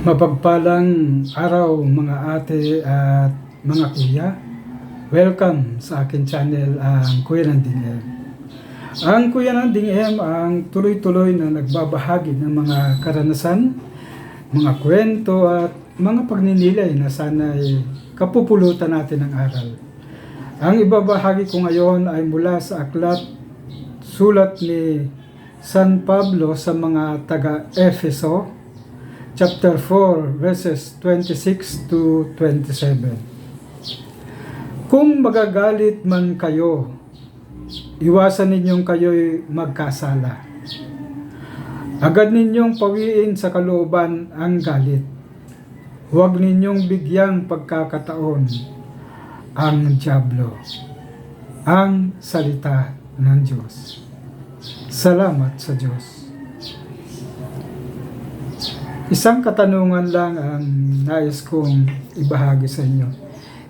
Mapagpalang araw mga ate at mga kuya. Welcome sa akin channel ang Kuya Nanding M. Ang Kuya Nanding M ang tuloy-tuloy na nagbabahagi ng mga karanasan, mga kwento at mga pagninilay na sana'y kapupulutan natin ng aral. Ang ibabahagi ko ngayon ay mula sa aklat sulat ni San Pablo sa mga taga-Efeso chapter 4 verses 26 to 27. Kung magagalit man kayo, iwasan ninyong kayo'y magkasala. Agad ninyong pawiin sa kalooban ang galit. Huwag ninyong bigyang pagkakataon ang Diablo, ang salita ng Diyos. Salamat sa Diyos. Isang katanungan lang ang nais kong ibahagi sa inyo.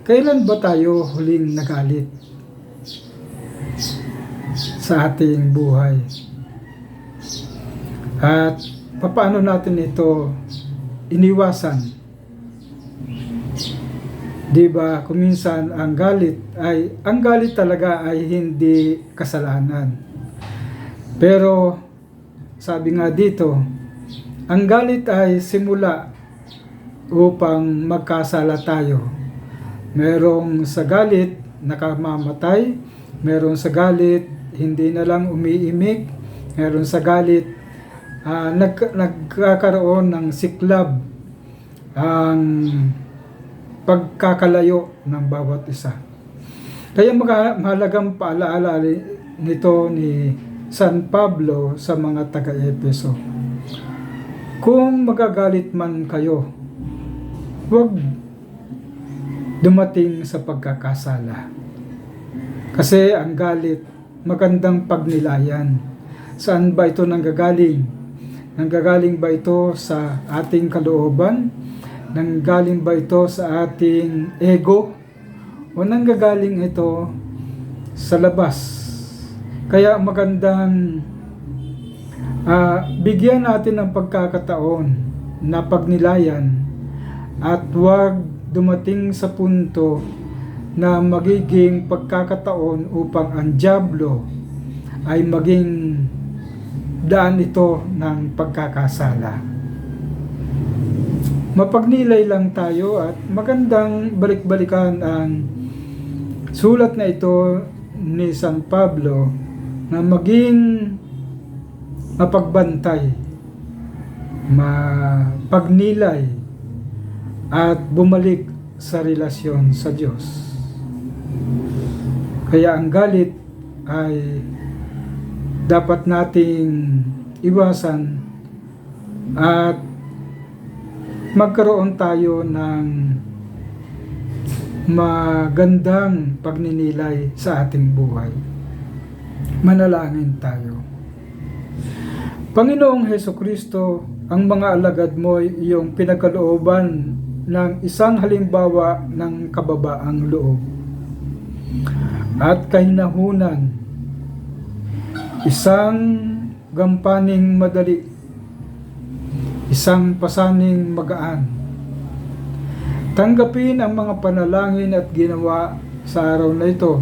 Kailan ba tayo huling nagalit sa ating buhay? At paano natin ito iniwasan? Di ba, kuminsan ang galit ay, ang galit talaga ay hindi kasalanan. Pero, sabi nga dito, ang galit ay simula upang magkasala tayo. Merong sa galit nakamamatay, merong sa galit hindi na lang umiimik, meron sa galit ah, nag, nagkakaroon ng siklab ang pagkakalayo ng bawat isa. Kaya mahalagang paalaala nito ni San Pablo sa mga taga-Epeso. Kung magagalit man kayo, huwag dumating sa pagkakasala. Kasi ang galit, magandang pagnilayan. Saan ba ito nanggagaling? Nanggagaling ba ito sa ating kalooban? Nanggaling ba ito sa ating ego? O nanggagaling ito sa labas? Kaya magandang ah, bigyan natin ng pagkakataon na pagnilayan at huwag dumating sa punto na magiging pagkakataon upang ang Diablo ay maging daan ito ng pagkakasala. Mapagnilay lang tayo at magandang balik-balikan ang sulat na ito ni San Pablo na maging mapagbantay, mapagnilay, at bumalik sa relasyon sa Diyos. Kaya ang galit ay dapat nating iwasan at magkaroon tayo ng magandang pagninilay sa ating buhay. Manalangin tayo. Panginoong Heso Kristo, ang mga alagad mo ay iyong pinagkalooban ng isang halimbawa ng kababaang loob at kahinahunan, isang gampaning madali, isang pasaning magaan. Tanggapin ang mga panalangin at ginawa sa araw na ito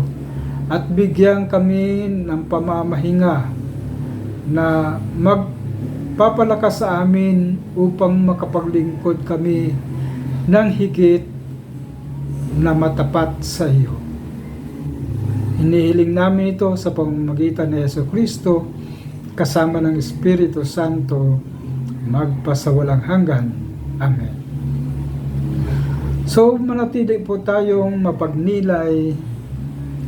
at bigyan kami ng pamamahinga na magpapalakas sa amin upang makapaglingkod kami ng higit na matapat sa iyo. Inihiling namin ito sa pamamagitan ni Yeso Kristo kasama ng Espiritu Santo magpasawalang hanggan. Amen. So, manatili po tayong mapagnilay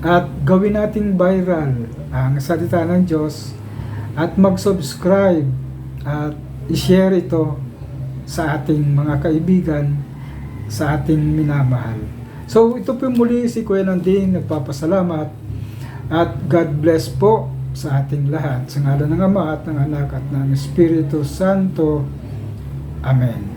at gawin nating viral ang salita ng Diyos at mag-subscribe at i-share ito sa ating mga kaibigan, sa ating minamahal. So ito po muli si Kuya Nanding nagpapasalamat at God bless po sa ating lahat. Sa ngalan ng Ama at ng Anak at ng Espiritu Santo. Amen.